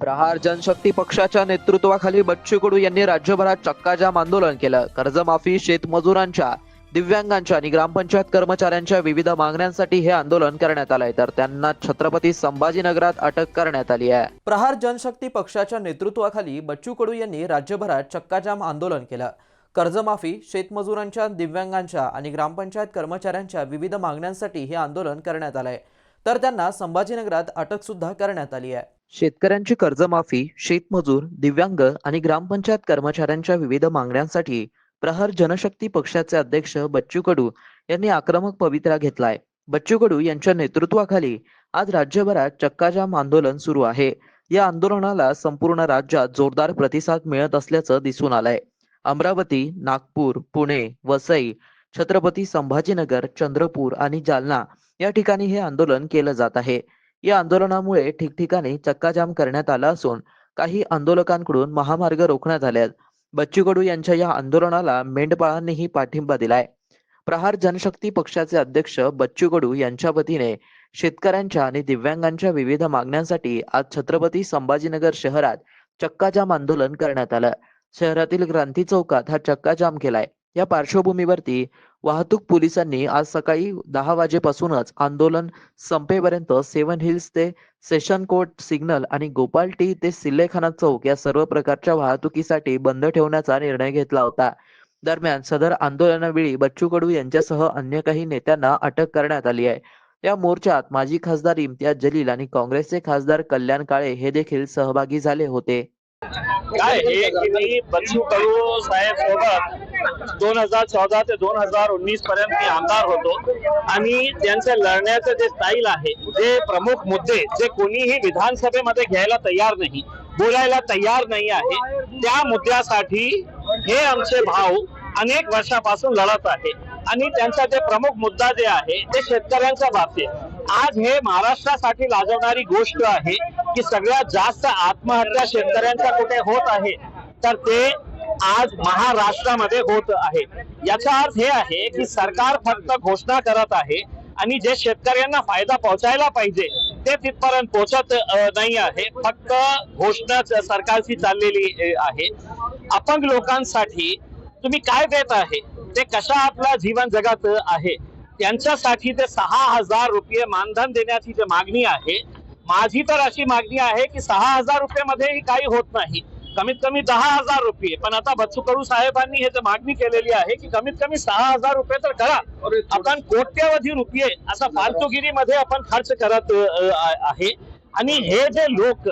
प्रहार जनशक्ती पक्षाच्या नेतृत्वाखाली बच्चू कडू यांनी राज्यभरात चक्काजाम आंदोलन केलं. कर्जमाफी शेतमजुरांच्या दिव्यांगांच्या आणि ग्रामपंचायत कर्मचाऱ्यांच्या विविध मागण्यांसाठी हे आंदोलन करण्यात आलंय. तर त्यांना छत्रपती संभाजीनगरात अटक करण्यात आली आहे. प्रहार जनशक्ती पक्षाच्या नेतृत्वाखाली बच्चू कडू यांनी राज्यभरात चक्काजाम आंदोलन केलं. कर्जमाफी शेतमजुरांच्या दिव्यांगांच्या आणि ग्रामपंचायत कर्मचाऱ्यांच्या विविध मागण्यांसाठी हे आंदोलन करण्यात आलंय. तर त्यांना संभाजीनगरात अटक सुद्धा करण्यात आली आहे. शेतकऱ्यांची कर्जमाफी शेतमजूर दिव्यांग आणि ग्रामपंचायत कर्मचाऱ्यांच्या विविध मागण्यांसाठी प्रहार जनशक्ती पक्षाचे अध्यक्ष बच्चू कडू यांनी आक्रमक पवित्रा घेतलाय. बच्चू कडू यांच्या नेतृत्वाखाली आज राज्यभरात चक्काजाम आंदोलन सुरू आहे. या आंदोलनाला संपूर्ण राज्यात जोरदार प्रतिसाद मिळत असल्याचं दिसून आलंय. अमरावती नागपूर पुणे वसई छत्रपती संभाजीनगर चंद्रपूर आणि जालना या ठिकाणी हे आंदोलन केलं जात आहे. या आंदोलनामुळे ठिकठिकाणी चक्काजाम करण्यात आला असून काही आंदोलकांकडून महामार्ग रोखण्यात आले आहेत. बच्चू कडू यांच्या या आंदोलनाला मेंढपाळांनीही पाठिंबा दिलाय. प्रहार जनशक्ती पक्षाचे अध्यक्ष बच्चू कडू यांच्या वतीने शेतकऱ्यांच्या आणि दिव्यांगांच्या विविध मागण्यांसाठी आज छत्रपती संभाजीनगर शहरात चक्काजाम आंदोलन करण्यात आलं. शहरातील क्रांती चौकात हा चक्काजाम केलाय. या पार्श्वभूमीवरती वाहतूक पोलिसांनी आज सकाळी दहा वाजेपासूनच आंदोलन संपेपर्यंत सेवन हिल्स ते सेशन कोर्ट सिग्नल आणि गोपाल टी ते सिल्लेखाना चौक या सर्व प्रकारच्या वाहतुकीसाठी बंद ठेवण्याचा निर्णय घेतला होता. दरम्यान सदर आंदोलनावेळी बच्चू कडू यांच्यासह अन्य काही नेत्यांना अटक करण्यात आली आहे. या मोर्चात माजी खासदार इम्तियाज जलील आणि काँग्रेसचे खासदार कल्याण काळे हे देखील सहभागी झाले होते. काय हे की बच्चू कडू साहेब सोबत दोन हजार चौदा ते दोन हजार उन्नीस पर्यंत मी आमदार होतो. आणि त्यांचं लढण्याचं जे स्टाईल आहे जे प्रमुख मुद्दे जे कोणीही विधानसभेमध्ये घ्यायला तयार नाही बोलायला तयार नाही आहे त्या मुद्द्यासाठी हे आमचे भाऊ अनेक वर्षापासून लढत आहे. आणि त्यांचा जे प्रमुख मुद्दा जे आहे ते शेतकऱ्यांच्या बाबतीत. आज हे महाराष्ट्रासाठी लाजवणारी गोष्ट आहे की सगळ्यात जास्त आत्महत्या शेतकऱ्यांच्या कुठे होत आहे तर ते आज महाराष्ट्रामध्ये होत आहे. याचा अर्थ हे आहे की सरकार फक्त घोषणा करत आहे आणि जे शेतकऱ्यांना फायदा पोहोचायला पाहिजे ते तिथपर्यंत पोहोचत नाही आहे. फक्त घोषणा सरकारची चाललेली आहे. अपंग लोकांसाठी तुम्ही काय देत आहे? ते कशा आपला जीवन जगत आहे? त्यांच्यासाठी ते सहा हजार रुपये मानधन देण्याची जी मागणी आहे माझी तर अशी मागणी आहे की सहा हजार रुपये मध्येही काही होत नाही. कमीत कमी दहा हजार रुपये. पण आता बच्चू कडू साहेबांनी हे जे मागणी केलेली आहे की कमीत कमी सहा हजार रुपये तर करा. आपण कोट्यवधी रुपये असा फालतूगिरीमध्ये आपण खर्च करत आहे. आणि हे जे लोक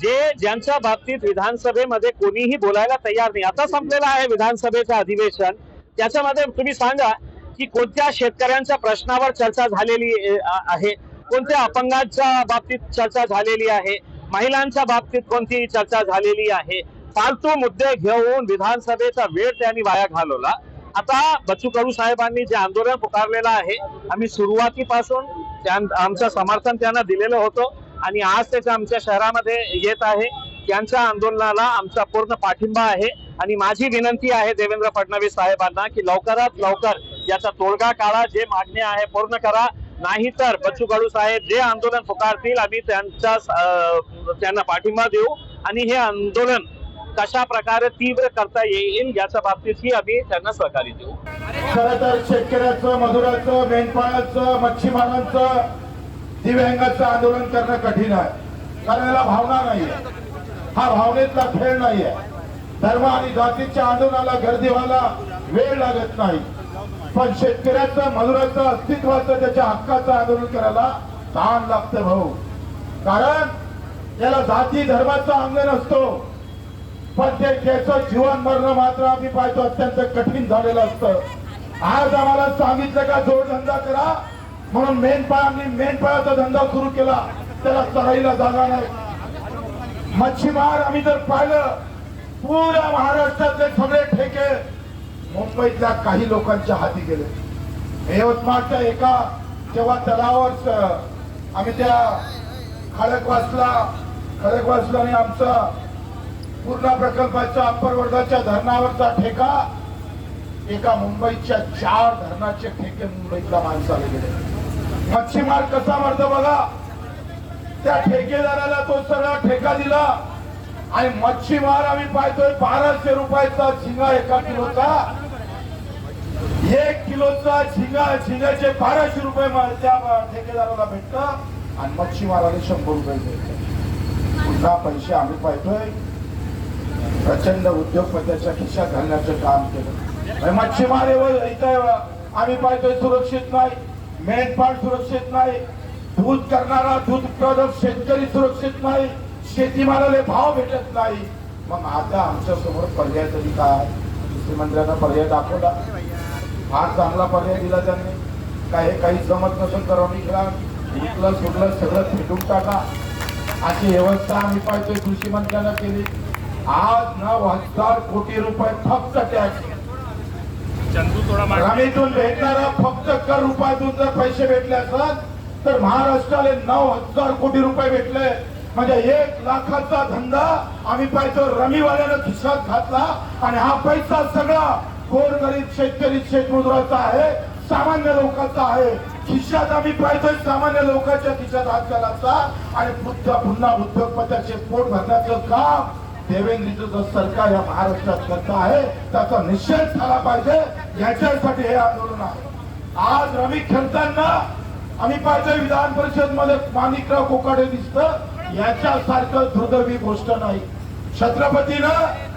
जे ज्यांच्या बाबतीत विधानसभेमध्ये कोणीही बोलायला तयार नाही. आता संपलेलं आहे विधानसभेचं अधिवेशन. त्याच्यामध्ये तुम्ही सांगा की कोणत्या शेतकऱ्यांच्या प्रश्नावर चर्चा झालेली आहे? कोणत्या अपंगांच्या बाबतीत चर्चा झालेली आहे? महिलांच्या बाबतीत कोणती चर्चा झालेली आहे. फालतू मुद्दे घेऊन विधानसभेचा वेळ त्यांनी वाया घालवला. आता बच्चू कडू साहेबांनी जे आंदोलन पुकारलेलं आहे आम्ही सुरुवातीपासून आमचं समर्थन त्यांना दिलेलं होतं आणि आज त्याच्या आमच्या शहरामध्ये येत आहे त्यांच्या आंदोलनाला आमचा पूर्ण पाठिंबा आहे. आणि माझी विनंती आहे देवेंद्र फडणवीस साहेबांना की लवकरात लवकर याचा तोडगा काढा जे मागणी आहे पूर्ण करा. नाहीतर बच्चू कडू साहेब जे आंदोलन पुकारतील आम्ही त्यांचा त्यांना पाठिंबा देऊ. आणि हे आंदोलन कशा प्रकारे तीव्र करता येईल याच्या बाबतीतही आम्ही त्यांना सहकार्य देऊ. खर तर शेतकऱ्याचं मजुराचं मेंढपाळाचं मच्छीमारांचं दिव्यांगाचं आंदोलन करणं कठीण आहे. कारण याला भावना नाहीये. हा भावनेतला खेळ नाहीये. धर्म आणि जातीच्या आंदोलनाला गर्दी व्हायला वेळ लागत नाही. पण शेतकऱ्याचं मजुराचं अस्तित्वाचं त्याच्या हक्काचं आंदोलन करायला ताण लागतं भाऊ. कारण त्याला जाती धर्माचा अंग नसतो. पण ते त्याचं जीवन मरण मात्र आम्ही पाहतो. अत्यंत कठीण झालेलं असतं. आज आम्हाला सांगितलं का जोडधंदा करा. म्हणून मेंढपाळांनी मेंढपाळाचा धंदा सुरू केला. त्याला चढाईला जागा नाही. मच्छीमार आम्ही जर पाहिलं पुऱ्या महाराष्ट्रातले सगळे ठेके मुंबईतल्या काही लोकांच्या हाती गेले. यवतमाळच्या एका जेव्हा तलावर आम्ही त्या खडकवासला खडकवासलाने आमचा पूर्णा प्रकल्पाच्या अप्पर वर्गाच्या धरणावरचा ठेका एका मुंबईच्या चार धरणाचे ठेके मुंबईतल्या माणसाला गेले मच्छीमार कसा मारतो बघा? त्या ठेकेदाराला तो सगळा ठेका दिला आणि मच्छीमार आम्ही पाहतोय बाराशे रुपयाचा झिंगा एका किलोचा एक किलोचा झिंगा झिंगाचे बाराशे रुपये त्या ठेकेदाराला भेटत. आणि मच्छीमाराला शंभर रुपये भेटत. पुन्हा पैसे आम्ही पाहतोय. प्रचंड उद्योगपत्याच्या खिशात घालण्याचं काम केलं. मच्छीमारे मच्छीमार इथं आम्ही पाहतोय सुरक्षित नाही. मेंढपाळ सुरक्षित नाही. दूध करणारा दूध उत्पादक शेतकरी सुरक्षित नाही. शेतीमालाला भाव भेटत नाही. मग आता आमच्यासमोर पर्याय तरी काय? मुख्यमंत्र्यांना पर्याय दाखवला. फार चांगला पर्याय दिला त्यांनी. काय काही जमत नसेल तर आम्ही करा इथलं सुटलं सगळं फेटून टाका. अशी व्यवस्था आम्ही पाहतोय कृषी मंत्र्यांना केली. आज नऊ हजार कोटी रुपये फक्त टॅक्स रमेतून भेटणारा फक्त कर रुपयातून जर पैसे भेटले असत तर महाराष्ट्राला नऊ हजार कोटी रुपये भेटले. म्हणजे एक लाखाचा धंदा आम्ही पाहतो रमीवाल्यानं खिशात घातला आणि हा पैसा सगळा गोरगरीब शेतकरी शेतमजुराचा आहे सामान्य लोकांचा आहे. खिशात आम्ही पाहतोय सामान्य लोकांच्या खिशात हात घालायचा आणि पुन्हा पुन्हा उद्योगपत्याचे पोट भरण्याचं काम देवेंद्रचं जर सरकार या महाराष्ट्रात करत आहे त्याचा निषेध झाला पाहिजे. याच्यासाठी हे आंदोलन आहे. आज रवी खेळताना आम्ही पाहिजे विधान परिषदमध्ये माणिकराव कोकाडे दिसत. याच्यासारखं दुर्दैवी गोष्ट नाही. छत्रपतीनं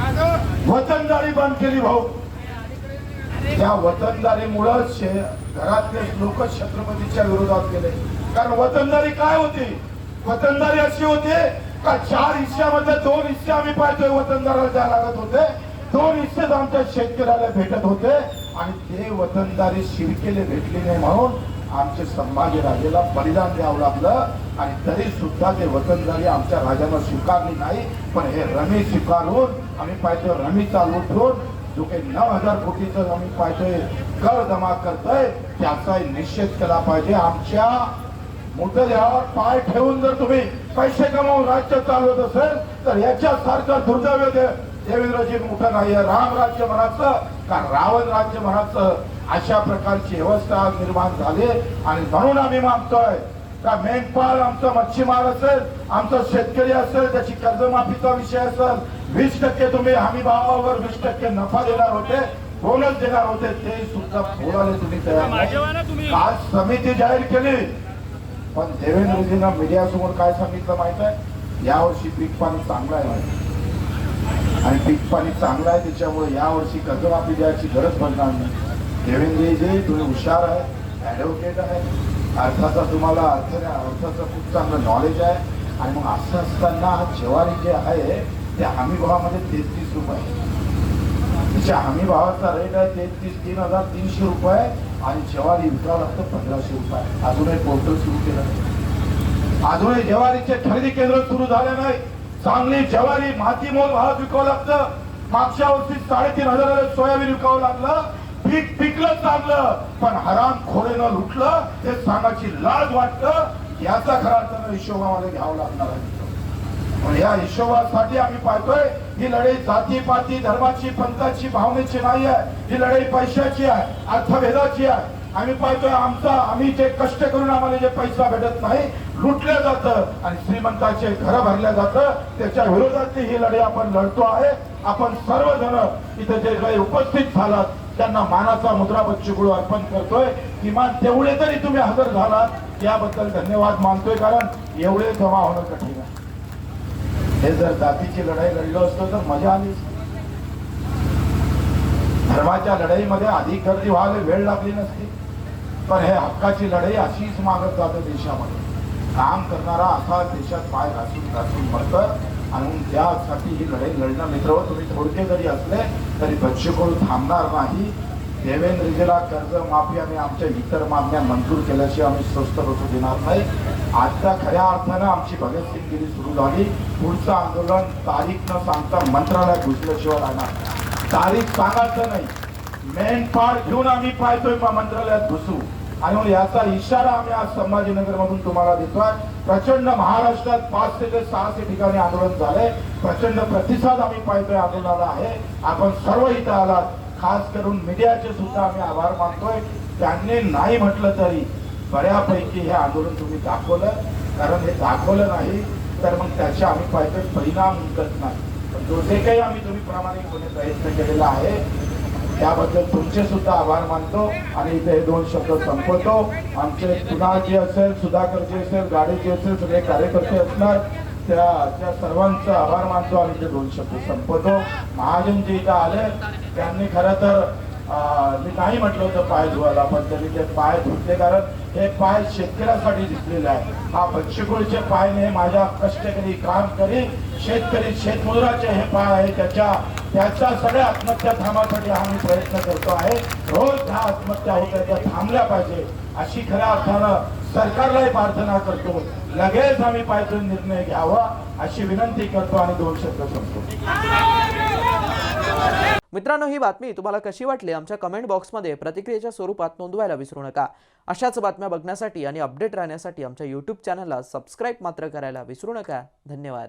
वतनदारी बंद केली भाऊ. त्या वतनदारीमुळं घरातले लोक छत्रपतीच्या विरोधात गेले. कारण वतनदारी काय होती? वतनदारी अशी होती का चार हिस्स्यामध्ये दोन हिस्से आम्ही पाहतोय वतनदाराला द्यायला लागत होते. दोन हिस्से आमच्या शेतकऱ्याला भेटत होते. आणि ते वतनदारी शिरकेले भेटली नाही म्हणून आमचे संभाजी राजेला बलिदान द्यावं लागलं आणि तरी सुद्धा ते वतनदारी आमच्या राजानं स्वीकारली नाही पण हे रमी स्वीकारून आम्ही पाहतोय रमी चालू जो काही नऊ हजार कोटीचं आम्ही पाहतोय कर जमा करतोय त्याचाही निश्चित केला पाहिजे. आमच्या मुद्द्यावर पाय ठेवून जर तुम्ही पैसे कमावून राज्य चालवत असेल तर याच्यासारखं दुर्दैव देवेंद्रजी मोठं नाही आहे राम राज्य म्हणायचं का रावण राज्य म्हणायचं? अशा प्रकारची व्यवस्था आज निर्माण झाली आणि म्हणून आम्ही मागतोय का मेंढपाळ आमचा मच्छीमार असेल आमचा शेतकरी असेल त्याची कर्जमाफीचा विषय असेल वीस टक्के तुम्ही हमी भावावर वीस टक्के नफा देणार होते बोनस देणार होते ते सुद्धा बोलायला तुम्ही तयार. आज समिती जाहीर केली. पण देवेंद्रजींना मीडियासमोर काय सांगितलं माहीत आहे? यावर्षी पीक पाणी चांगलं आहे. म्हणे. आणि पीक पाणी चांगलं आहे त्याच्यामुळे यावर्षी कर्जमाफी द्यायची गरज पडणार नाही. देवेंद्रजी तुम्ही हुशार आहे ॲडव्होकेट आहे अर्थाचा तुम्हाला अर्थ अर्थाचं खूप चांगलं नॉलेज आहे. आणि मग असं असताना ज्वारी जे आहे ते हमी भावामध्ये तेहतीस रुपये. त्याच्या हमी भावाचा रेट आहे तेहतीस तीन हजार तीनशे रुपये आणि ज्वारी विकावं लागतं पंधराशे रुपये. अजूनही पोर्टल सुरू केलं नाही. अजूनही ज्वारीचे खरेदी केंद्र सुरू झाले नाही. चांगली ज्वारी माती मोल भावात विकावं लागतं. मागच्या वर्षी साडेतीन हजाराला सोयाबीन विकावं लागलं. पीक पिकलं चांगलं पण हराम खोरेनं लुटलं हे सांगाची लाज वाटत याचा खरा अर्थ हिशोबामध्ये घ्यावं लागणार आहे. पण या हिशोबासाठी आम्ही पाहतोय ही लढाई जाती पाती धर्माची पंथाची भावनेची नाही आहे. ही लढाई पैशाची आहे अर्थभेदाची आहे. आम्ही पाहतोय आमचा आम्ही जे कष्ट करून आम्हाला जे पैसा भेटत नाही लुटलं जातं आणि श्रीमंताचे घर भरल्या जातं. त्याच्या विरोधातली ही लढाई आपण लढतो आहे. आपण सर्वजण इथे जे काही उपस्थित झालात त्यांना मानाचा मुद्रा बच्चूकडू अर्पण करतोय. किमान तेवढे तरी तुम्ही हजर झालात. याबद्दल धन्यवाद मानतोय कारण एवढे जमा होणं कठीण आहे. हे जर जातीची लढाई लढलो असतो तर मजा आली धर्माच्या लढाईमध्ये अधिक गर्दी व्हायला वेळ लागली नसती. पण हे हक्काची लढाई अशीच मागत जाते देशामध्ये. काम करणारा असा देशात पाय घासून घासून मरतं आणि त्यासाठी ही लढाई लढणं मित्र तुम्ही थोडके जरी असले तरी बच्चेकडून थांबणार नाही. देवेंद्रजीला कर्ज माफी आणि आमच्या इतर मागण्या मंजूर केल्याशिवाय आम्ही स्वस्त बसू देणार नाही. आजच्या खऱ्या अर्थानं आमची भगतसिंगगिरी सुरू झाली. पुढचं आंदोलन तारीख न सांगता मंत्रालयात घुसल्याशिवाय राहणार तारीख सांगायचं नाही. मेनपाड घेऊन आम्ही पाहतोय मंत्रालयात घुसू. आणि याचा इशारा आम्ही आज संभाजीनगर मधून तुम्हाला देतोय. प्रचंड महाराष्ट्रात पाच ते सहाशे ठिकाणी आंदोलन झालंय. प्रचंड प्रतिसाद आम्ही पाहतोय आंदोलनाला आहे. आपण सर्व इथं आलात. खास करून मीडियाचे सुद्धा आम्ही आभार मानतोय. त्यांनी नाही म्हटलं तरी बऱ्यापैकी हे आंदोलन तुम्ही दाखवलं. कारण हे दाखवलं नाही तर मग त्याचे आम्ही पाहिजे परिणाम निघत नाही. पण जो जे काही आम्ही तुम्ही प्रामाणिकपणे प्रयत्न केलेला आहे त्याबद्दल तुमचे सुद्धा आभार मानतो आणि इथे हे दोन शब्द संपवतो. आमचे कुणाल असेल सुधाकरजी असेल गाडीजी असेल सगळे कार्यकर्ते असणार. त्या त्या सर्वांचा आभार मानतो आणि ते दोन शब्द संपवतो. महाजनजी इथं आले. त्यांनी खरं तर मी नाही म्हटलं होतं पाय धुवायला पण त्यांनी ते पाय धुतले कारण हे पाय शेतकऱ्यासाठी दिसलेले आहे हा बच्चेकुळचे पाय नाही माझ्या कष्टकरी काम करी. शेतकरी शेतमजुराचे हे पाय आहे त्याच्या त्याच्या सगळ्या आत्महत्या थांबण्यासाठी आम्ही प्रयत्न करतो आहे. रोज ह्या आत्महत्या होत्या त्या थांबल्या पाहिजे. अशी खऱ्या अर्थानं सरकारलाही प्रार्थना करतो. लगेच आम्ही पाहिजे निर्णय घ्यावा अशी विनंती करतो आणि दोन शब्द सांगतो मित्रांनो ही बातमी तुम्हाला कशी वाटली? आमच्या कमेंट बॉक्समध्ये प्रतिक्रियेच्या स्वरूपात नोंदवायला विसरू नका. अशाच बातम्या बघण्यासाठी आणि अपडेट राहण्यासाठी आमच्या यूट्यूब चॅनलला सबस्क्राईब मात्र करायला विसरू नका. धन्यवाद.